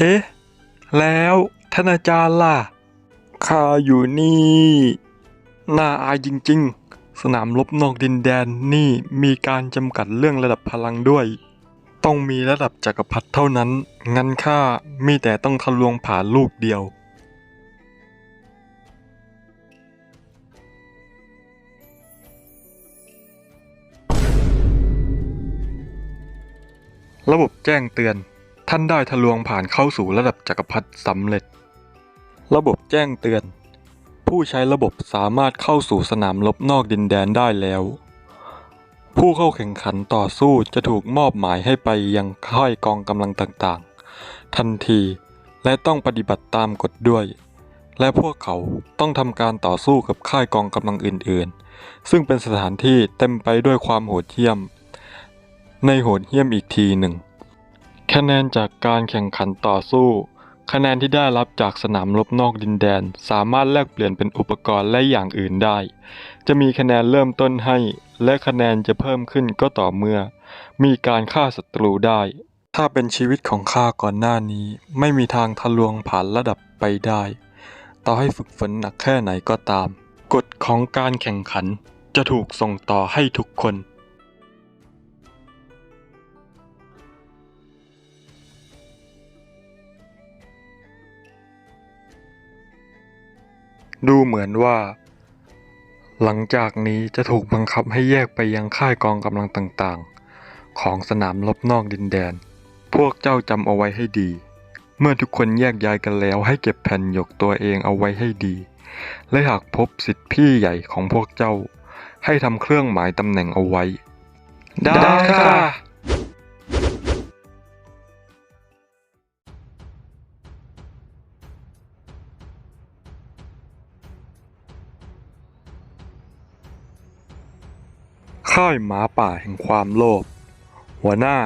เอ๊ะ แล้วท่านอาจารย์ล่ะข้าอยู่นี่น่าอายจริงๆ สนามรบนอกดินแดนนี่มีการจำกัดเรื่องระดับพลังด้วย ต้องมีระดับจักรพรรดิเท่านั้น งั้นข้ามีแต่ต้องทะลวงผ่านลูกเดียว ระบบแจ้งเตือน ท่านได้ทะลวงผ่านเข้าสู่ระดับจักรพรรดิสำเร็จ ระบบแจ้งเตือน ผู้ใช้ระบบสามารถเข้าสู่สนามรบนอกดินแดนได้แล้ว ผู้เข้าแข่งขันต่อสู้จะถูกมอบหมายให้ไปยังค่ายกองกำลังต่างๆ ทันทีและต้องปฏิบัติตามกฎด้วย และพวกเขาต้องทำการต่อสู้กับค่ายกองกำลังอื่นๆ ซึ่งเป็นสถานที่เต็มไปด้วยความโหดเหี้ยม ในโหดเหี้ยมอีกทีหนึ่ง คะแนนจากการแข่งขันต่อสู้ คะแนนที่ได้รับจากสนามรบนอกดินแดน สามารถแลกเปลี่ยนเป็นอุปกรณ์และอย่างอื่นได้ จะมีคะแนนเริ่มต้นให้ และคะแนนจะเพิ่มขึ้นก็ต่อเมื่อ มีการฆ่าศัตรูได้ ถ้าเป็นชีวิตของข้าก่อนหน้านี้ ไม่มีทางทะลวงผ่านระดับไปได้ ต่อให้ฝึกฝนหนักแค่ไหนก็ตาม กฎของการแข่งขันจะถูกส่งต่อให้ทุกคน ดูเหมือนว่า หลังจากนี้จะถูกบังคับให้แยกไปยังค่ายกองกำลังต่างๆ ของสนามรบนอกดินแดน พวกเจ้าจำเอาไว้ให้ดี เมื่อทุกคนแยกย้ายกันแล้วให้เก็บแผ่นหยกตัวเองเอาไว้ให้ดี และหากพบสิทธิพี่ใหญ่ของพวกเจ้า ให้ทำเครื่องหมายตำแหน่งเอาไว้ ได้ค่ะ ค่ายหมาป่าแห่งความโลภหัวหน้า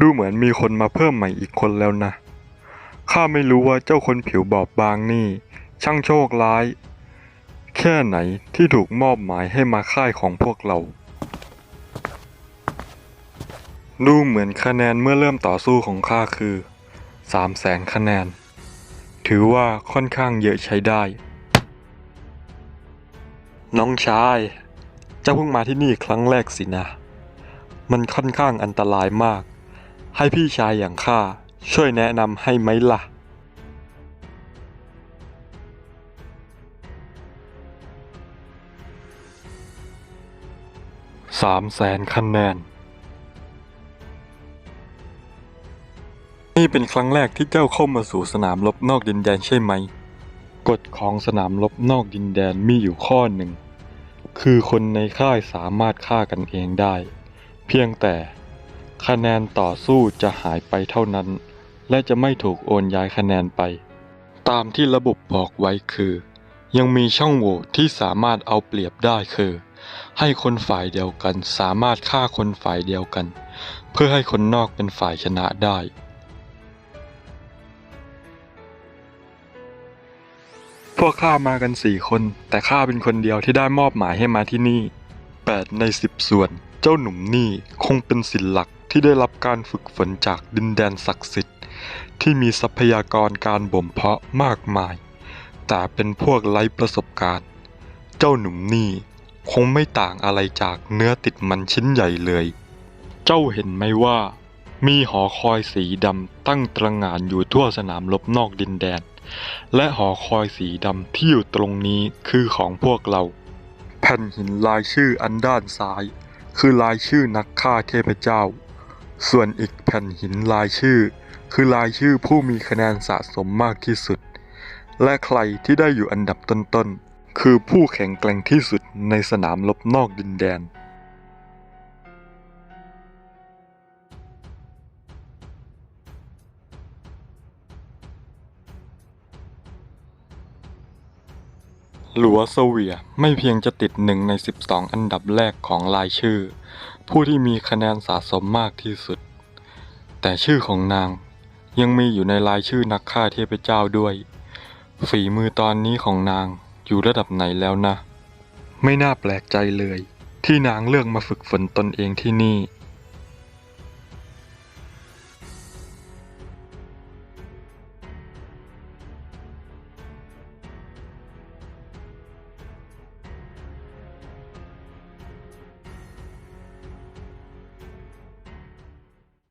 ดูเหมือนมีคนมาเพิ่มใหม่อีกคนแล้วนะ ข้าไม่รู้ว่าเจ้าคนผิวบอบบางนี่ ช่างโชคร้าย แค่ไหนที่ถูกมอบหมายให้มาค่ายของพวกเรา ดูเหมือนคะแนนเมื่อเริ่มต่อสู้ของข้าคือสามแสนคะแนน ถือว่าค่อนข้างเยอะใช้ได้ น้องชาย เจ้าเพิ่งมาที่นี่ครั้งแรกสินะ มันค่อนข้างอันตรายมาก ให้พี่ชายอย่างข้าช่วยแนะนำให้ไหมล่ะ สามแสนคะแนน นี่เป็นครั้งแรกที่เจ้าเข้ามาสู่สนามรบนอกดินแดนใช่ไหม กฎของสนามรบนอกดินแดนมีอยู่ข้อหนึ่ง คือคนในค่ายสามารถฆ่ากันเองได้ เพียงแต่คะแนนต่อสู้จะหายไปเท่านั้น และจะไม่ถูกโอนย้ายคะแนนไป ตามที่ระบบบอกไว้คือ ยังมีช่องโหว่ที่สามารถเอาเปรียบได้คือ ให้คนฝ่ายเดียวกันสามารถฆ่าคนฝ่ายเดียวกัน เพื่อให้คนนอกเป็นฝ่ายชนะได้ พวกข้ามากันสี่คน แต่ข้าเป็นคนเดียวที่ได้มอบหมายให้มาที่นี่แปดในสิบส่วน เจ้าหนุ่มนี่คงเป็นศิลหลักที่ได้รับการฝึกฝนจากดินแดนศักดิ์สิทธิ์ ที่มีทรัพยากรการบ่มเพาะมากมาย แต่เป็นพวกไร้ประสบการณ์ เจ้าหนุ่มนี่คงไม่ต่างอะไรจากเนื้อติดมันชิ้นใหญ่เลย เจ้าเห็นไหมว่า มีหอคอยสีดำตั้งตระหง่านอยู่ทั่วสนามรบนอกดินแดน และหอคอยสีดำที่อยู่ตรงนี้คือของพวกเรา แผ่นหินลายชื่ออันด้านซ้าย คือลายชื่อนักฆ่าเทพเจ้า ส่วนอีกแผ่นหินลายชื่อ คือลายชื่อผู้มีคะแนนสะสมมากที่สุด และใครที่ได้อยู่อันดับต้นๆคือผู้แข็งแกร่งที่สุดในสนามรบนอกดินแดน หลัวเสวียไม่เพียงจะติดหนึ่งใน 12 อันดับแรกของรายชื่อ ผู้ที่มีคะแนนสะสมมากที่สุด แต่ชื่อของนางยังมีอยู่ในรายชื่อนักฆ่าเทพเจ้าด้วย ฝีมือตอนนี้ของนางอยู่ระดับไหนแล้วนะ ไม่น่าแปลกใจเลย ที่นางเลือกมาฝึกฝนตนเองที่นี่